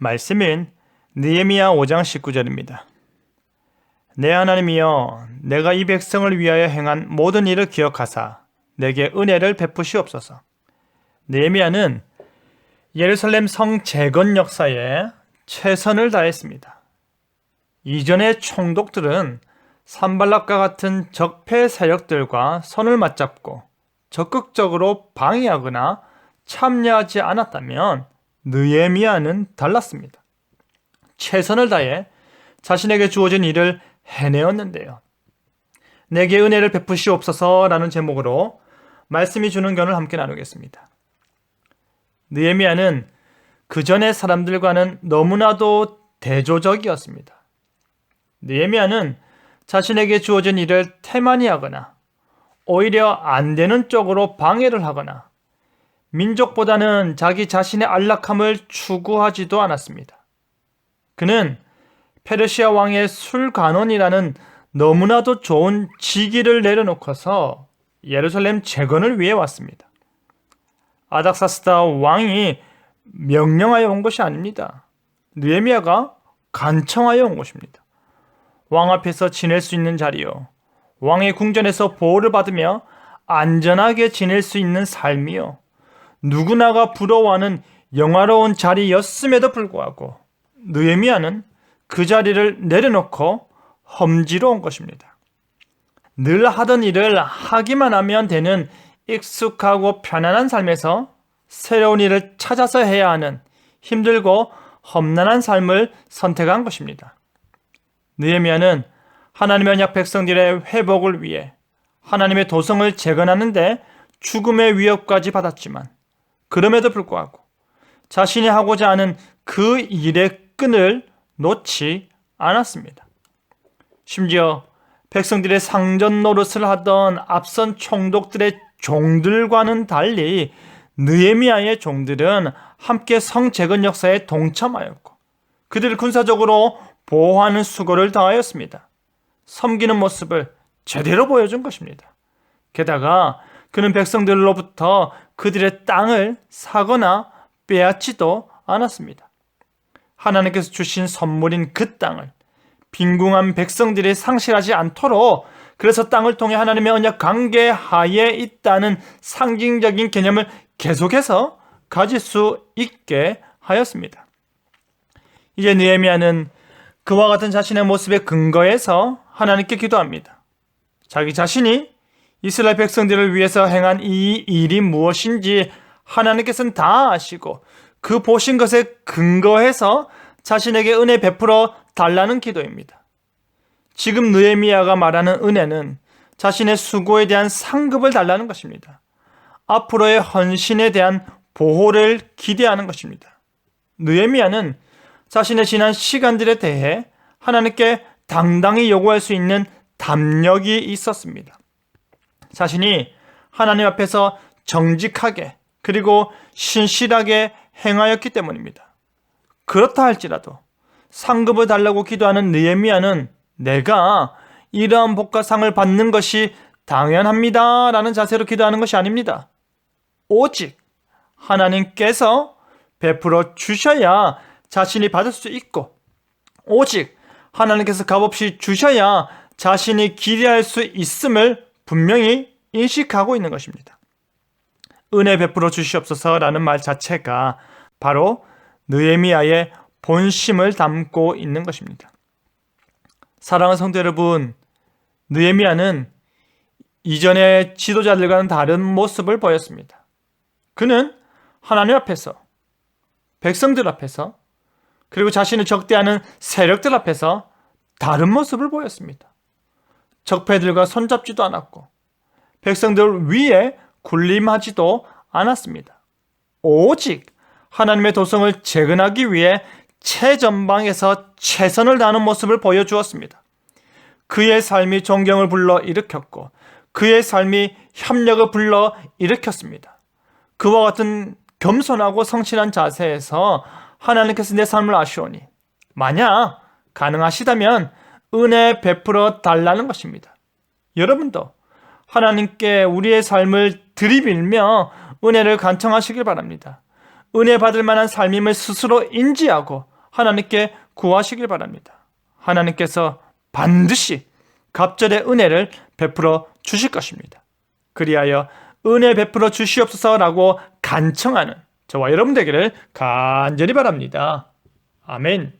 말씀인 느헤미야 5장 19절입니다. 내 하나님이여 내가 이 백성을 위하여 행한 모든 일을 기억하사 내게 은혜를 베푸시옵소서. 느헤미야는 예루살렘 성 재건 역사에 최선을 다했습니다. 이전의 총독들은 산발락과 같은 적폐 세력들과 손을 맞잡고 적극적으로 방해하거나 참여하지 않았다면 느헤미야는 달랐습니다. 최선을 다해 자신에게 주어진 일을 해내었는데요. 내게 은혜를 베푸시옵소서라는 제목으로 말씀이 주는 견을 함께 나누겠습니다. 느헤미야는 그 전의 사람들과는 너무나도 대조적이었습니다. 느헤미야는 자신에게 주어진 일을 태만히 하거나 오히려 안 되는 쪽으로 방해를 하거나 민족보다는 자기 자신의 안락함을 추구하지도 않았습니다. 그는 페르시아 왕의 술관원이라는 너무나도 좋은 직위를 내려놓고서 예루살렘 재건을 위해 왔습니다. 아닥사스다 왕이 명령하여 온 것이 아닙니다. 느헤미야가 간청하여 온 것입니다. 왕 앞에서 지낼 수 있는 자리요. 왕의 궁전에서 보호를 받으며 안전하게 지낼 수 있는 삶이요. 누구나가 부러워하는 영화로운 자리였음에도 불구하고 느헤미야는 그 자리를 내려놓고 험지로 온 것입니다. 늘 하던 일을 하기만 하면 되는 익숙하고 편안한 삶에서 새로운 일을 찾아서 해야 하는 힘들고 험난한 삶을 선택한 것입니다. 느헤미야는 하나님의 언약 백성들의 회복을 위해 하나님의 도성을 재건하는데 죽음의 위협까지 받았지만 그럼에도 불구하고 자신이 하고자 하는 그 일의 끈을 놓지 않았습니다. 심지어 백성들의 상전 노릇을 하던 앞선 총독들의 종들과는 달리 느에미아의 종들은 함께 성재건 역사에 동참하였고 그들을 군사적으로 보호하는 수고를 다하였습니다. 섬기는 모습을 제대로 보여준 것입니다. 게다가 그는 백성들로부터 그들의 땅을 사거나 빼앗지도 않았습니다. 하나님께서 주신 선물인 그 땅을 빈궁한 백성들이 상실하지 않도록 그래서 땅을 통해 하나님의 언약 관계 하에 있다는 상징적인 개념을 계속해서 가질 수 있게 하였습니다. 이제 느헤미야는 그와 같은 자신의 모습에 근거해서 하나님께 기도합니다. 자기 자신이 이스라엘 백성들을 위해서 행한 이 일이 무엇인지 하나님께서는 다 아시고 그 보신 것에 근거해서 자신에게 은혜 베풀어 달라는 기도입니다. 지금 느에미아가 말하는 은혜는 자신의 수고에 대한 상급을 달라는 것입니다. 앞으로의 헌신에 대한 보호를 기대하는 것입니다. 느에미아는 자신의 지난 시간들에 대해 하나님께 당당히 요구할 수 있는 담력이 있었습니다. 자신이 하나님 앞에서 정직하게 그리고 신실하게 행하였기 때문입니다. 그렇다 할지라도 상급을 달라고 기도하는 느헤미야는 내가 이러한 복과 상을 받는 것이 당연합니다. 라는 자세로 기도하는 것이 아닙니다. 오직 하나님께서 베풀어 주셔야 자신이 받을 수 있고, 오직 하나님께서 값없이 주셔야 자신이 기대할 수 있음을 분명히 인식하고 있는 것입니다. 은혜 베풀어 주시옵소서라는 말 자체가 바로 느에미아의 본심을 담고 있는 것입니다. 사랑하는 성도 여러분, 느에미아는 이전의 지도자들과는 다른 모습을 보였습니다. 그는 하나님 앞에서, 백성들 앞에서, 그리고 자신을 적대하는 세력들 앞에서 다른 모습을 보였습니다. 적폐들과 손잡지도 않았고, 백성들 위에 군림하지도 않았습니다. 오직 하나님의 도성을 재건하기 위해 최전방에서 최선을 다하는 모습을 보여주었습니다. 그의 삶이 존경을 불러 일으켰고 그의 삶이 협력을 불러 일으켰습니다. 그와 같은 겸손하고 성실한 자세에서 하나님께서 내 삶을 아시오니 만약 가능하시다면 은혜 베풀어 달라는 것입니다. 여러분도 하나님께 우리의 삶을 들이밀며 은혜를 간청하시길 바랍니다. 은혜 받을 만한 삶임을 스스로 인지하고 하나님께 구하시길 바랍니다. 하나님께서 반드시 갑절의 은혜를 베풀어 주실 것입니다. 그리하여 은혜 베풀어 주시옵소서라고 간청하는 저와 여러분 되기를 간절히 바랍니다. 아멘.